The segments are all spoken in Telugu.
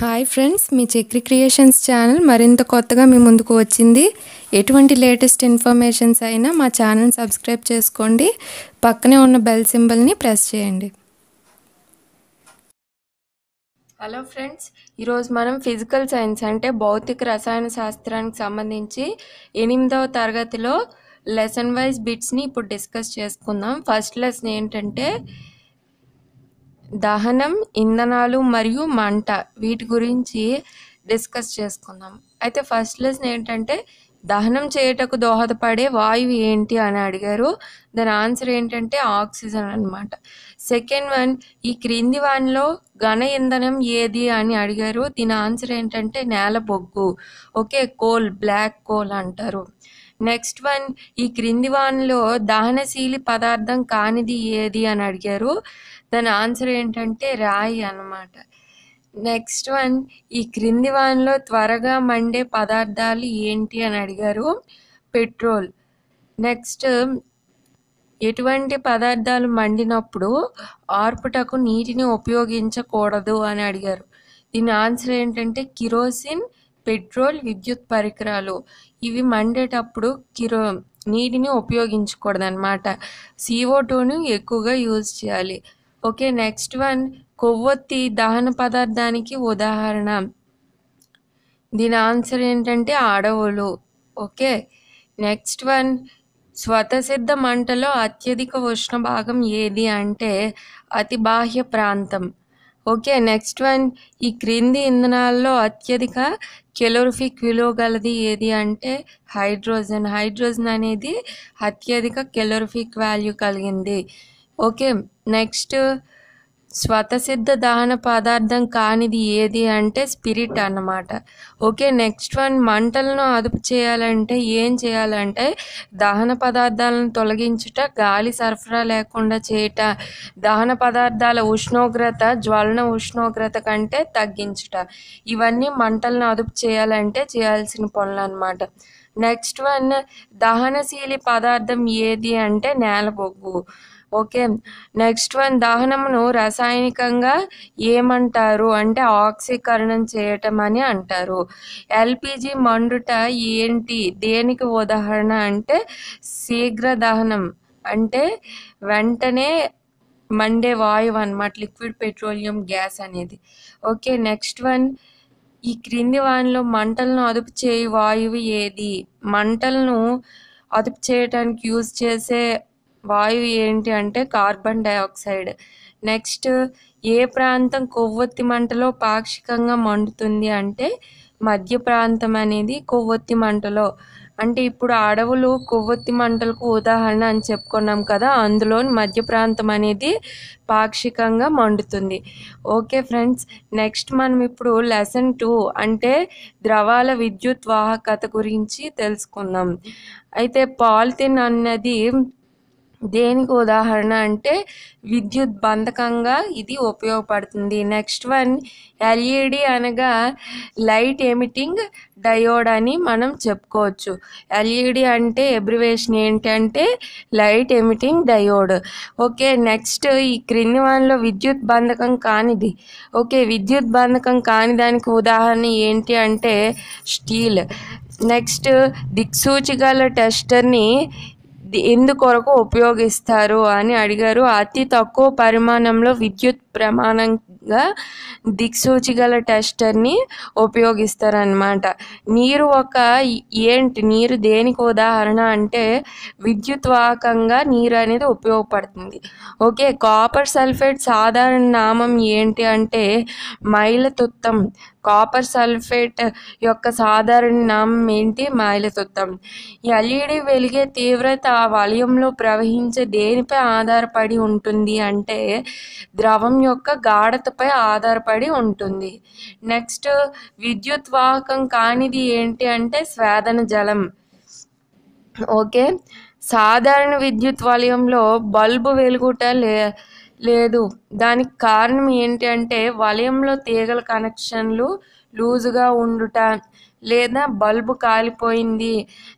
హాయ్ ఫ్రెండ్స్ మీ చక్రి క్రియేషన్స్ ఛానల్ మరింత కొత్తగా మీ ముందుకు వచ్చింది. ఎటువంటి లేటెస్ట్ ఇన్ఫర్మేషన్స్ అయినా మా ఛానల్ సబ్స్క్రైబ్ చేసుకోండి. పక్కనే ఉన్న బెల్ సింబల్ని ప్రెస్ చేయండి. హలో ఫ్రెండ్స్ ఈరోజు మనం ఫిజికల్ సైన్స్ అంటే భౌతిక రసాయన శాస్త్రానికి సంబంధించి ఎనిమిదవ తరగతిలో లెసన్ వైజ్ బిట్స్ని ఇప్పుడు డిస్కస్ చేసుకుందాం. ఫస్ట్ లెసన్ ఏంటంటే దహనం ఇంధనాలు మరియు మంట వీటి గురించి డిస్కస్ చేసుకుందాం. అయితే ఫస్ట్ లెసన్ ఏంటంటే దహనం చేయుటకు దోహదపడే వాయువు ఏంటి అని అడిగారు. దాని ఆన్సర్ ఏంటంటే ఆక్సిజన్ అనమాట సెకండ్ వన్ ఈ క్రింది వన్లో ఘన ఇంధనం ఏది అని అడిగారు. దీని ఆన్సర్ ఏంటంటే నేల బొగ్గు. ఓకే కోల్ బ్లాక్ కోల్ అంటారు. నెక్స్ట్ వన్ ఈ క్రింది వాన్లో దహనశీలి పదార్థం కానిది ఏది అని అడిగారు. దాని ఆన్సర్ ఏంటంటే రాయి అన్నమాట. నెక్స్ట్ వన్ ఈ క్రింది వాన్లో త్వరగా మండే పదార్థాలు ఏంటి అని అడిగారు. పెట్రోల్ నెక్స్ట్ ఎటువంటి పదార్థాలు మండినప్పుడు ఆర్పుటకు నీటిని ఉపయోగించకూడదు అని అడిగారు. దీని ఆన్సర్ ఏంటంటే కిరోసిన్ పెట్రోల్ విద్యుత్ పరికరాలు ఇవి మండేటప్పుడు కిరో నీటిని ఉపయోగించకూడదు అనమాట సిఓ టూను ఎక్కువగా యూజ్ చేయాలి. ఓకే నెక్స్ట్ వన్ కొవ్వొత్తి దహన పదార్థానికి ఉదాహరణ. దీని ఆన్సర్ ఏంటంటే అడవులు. ఓకే నెక్స్ట్ వన్ స్వతసిద్ధ మంటలో అత్యధిక ఉష్ణ భాగం ఏది అంటే అతి బాహ్య ప్రాంతం. Okay next one. ఈ క్రింది ఇంధనాల్లో అత్యధిక కెలోరిఫిక్ విలువ గలది ఏది అంటే హైడ్రోజన్. హైడ్రోజన్ అనేది అత్యధిక కెలోరిఫిక్ వాల్యూ కలిగింది. ఓకే నెక్స్ట్ స్వతసిద్ధ దహన పదార్థం కానిది ఏది అంటే స్పిరిట్ అన్నమాట. ఓకే నెక్స్ట్ వన్ మంటలను అదుపు చేయాలంటే ఏం చేయాలంటే దహన పదార్థాలను తొలగించుట గాలి సరఫరా లేకుండా చేయట దహన పదార్థాల ఉష్ణోగ్రత జ్వలన ఉష్ణోగ్రత కంటే తగ్గించుట. ఇవన్నీ మంటలను అదుపు చేయాలంటే చేయాల్సిన పనులు అన్నమాట నెక్స్ట్ వన్ దహనశీలి పదార్థం ఏది అంటే నేల బొగ్గు ఓకే నెక్స్ట్ వన్ దహనమును రసాయనికంగా ఏమంటారు? అంటే ఆక్సీకరణం చేయటం అని అంటారు. ఎల్పిజి మండుట ఏంటి? దేనికి ఉదాహరణ అంటే శీఘ్ర దహనం. అంటే వెంటనే మండే వాయువు అనమాట లిక్విడ్ పెట్రోలియం గ్యాస్ అనేది. ఓకే నెక్స్ట్ వన్ ఈ క్రింది వానిలో మంటలను అదుపు చేయు వాయువు ఏది? మంటలను అదుపు చేయడానికి యూజ్ చేసే వాయువు ఏంటి అంటే కార్బన్ డైఆక్సైడ్. నెక్స్ట్ ఏ ప్రాంతం కొవ్వొత్తి మంటలో పాక్షికంగా మండుతుంది అంటే మధ్య ప్రాంతం అనేది కొవ్వొత్తి మంటలో. అంటే ఇప్పుడు అడవులు కొవ్వొత్తి మంటలకు ఉదాహరణ అని చెప్పుకున్నాం కదా అందులో మధ్య ప్రాంతం అనేది పాక్షికంగా మండుతుంది. ఓకే ఫ్రెండ్స్ నెక్స్ట్ మనం ఇప్పుడు లెసన్ టూ అంటే ద్రవాల విద్యుత్ వాహకత గురించి తెలుసుకుందాం. అయితే పాలిథిన్ అన్నది దేనికి ఉదాహరణ అంటే విద్యుత్ బంధకంగా ఇది ఉపయోగపడుతుంది. నెక్స్ట్ వన్ ఎల్ఈడి అనగా లైట్ ఎమిటింగ్ డయోడ్ అని మనం చెప్పుకోవచ్చు. ఎల్ఈడి అంటే ఎబ్రివేషన్ ఏంటంటే light emitting diode. Okay next ఈ క్రింది వన్లో విద్యుత్ బంధకం కానిది. ఓకే విద్యుత్ బంధకం కాని దానికి ఉదాహరణ ఏంటి అంటే స్టీల్. నెక్స్ట్ దిక్సూచి గల టెస్టర్ని ఎందుకొరకు ఉపయోగిస్తారు అని అడిగారు. అతి తక్కువ పరిమాణంలో విద్యుత్ ప్రమాణం దిక్సూచి గల టెస్టర్ని ఉపయోగిస్తారనమాట నీరు ఒక ఏంటి? నీరు దేనికి ఉదాహరణ అంటే విద్యుత్వాహకంగా నీరు అనేది ఉపయోగపడుతుంది. ఓకే కాపర్ సల్ఫేట్ సాధారణ నామం ఏంటి అంటే మైలతుత్తం కాపర్ సల్ఫేట్ యొక్క సాధారణ నామం ఏంటి? మైలతుత్తం ఎల్ఈడి వెలిగే తీవ్రత ఆ వలయంలో ప్రవహించే దేనిపై ఆధారపడి ఉంటుంది అంటే ద్రవం యొక్క గాఢత పై ఆధారపడి ఉంటుంది. నెక్స్ట్ విద్యుత్ వాహకం కానిది ఏంటి అంటే స్వేదన జలం. ఓకే? సాధారణ విద్యుత్ వలయంలో బల్బు వెలుగుట లే లేదు. దానికి కారణం ఏంటి అంటే వలయంలో తీగల కనెక్షన్లు లూజుగా ఉండుట లేదా బల్బు కాలిపోయింది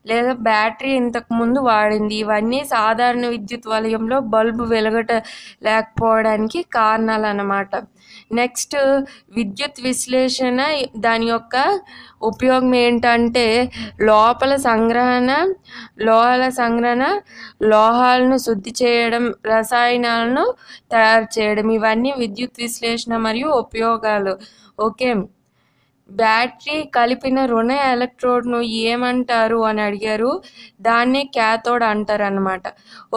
లేదా బ్యాటరీ ఇంతకుముందు వాడింది. ఇవన్నీ సాధారణ విద్యుత్ వలయంలో బల్బు వెలగట లేకపోవడానికి కారణాలు అన్నమాట నెక్స్ట్ విద్యుత్ విశ్లేషణ దాని యొక్క ఉపయోగం ఏంటంటే లోపల సంగ్రహణ లోహాల సంగ్రహణ లోహాలను శుద్ధి చేయడం రసాయనాలను తయారు చేయడం. ఇవన్నీ విద్యుత్ విశ్లేషణ మరియు ఉపయోగాలు. ఓకే. బ్యాటరీ కలిపిన రుణ ఎలక్ట్రోడ్ను ఏమంటారు అని అడిగారు. దాన్నే క్యాథోడ్ అంటారు అనమాట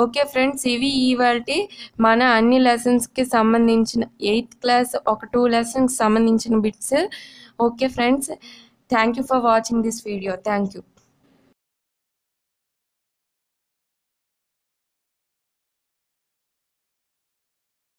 ఓకే ఫ్రెండ్స్ ఇవి ఇవాళ మన అన్ని లెసన్స్కి సంబంధించిన ఎయిత్ క్లాస్ ఒక టూ లెసన్కి సంబంధించిన bits. Okay friends thank you for watching this video. Thank you.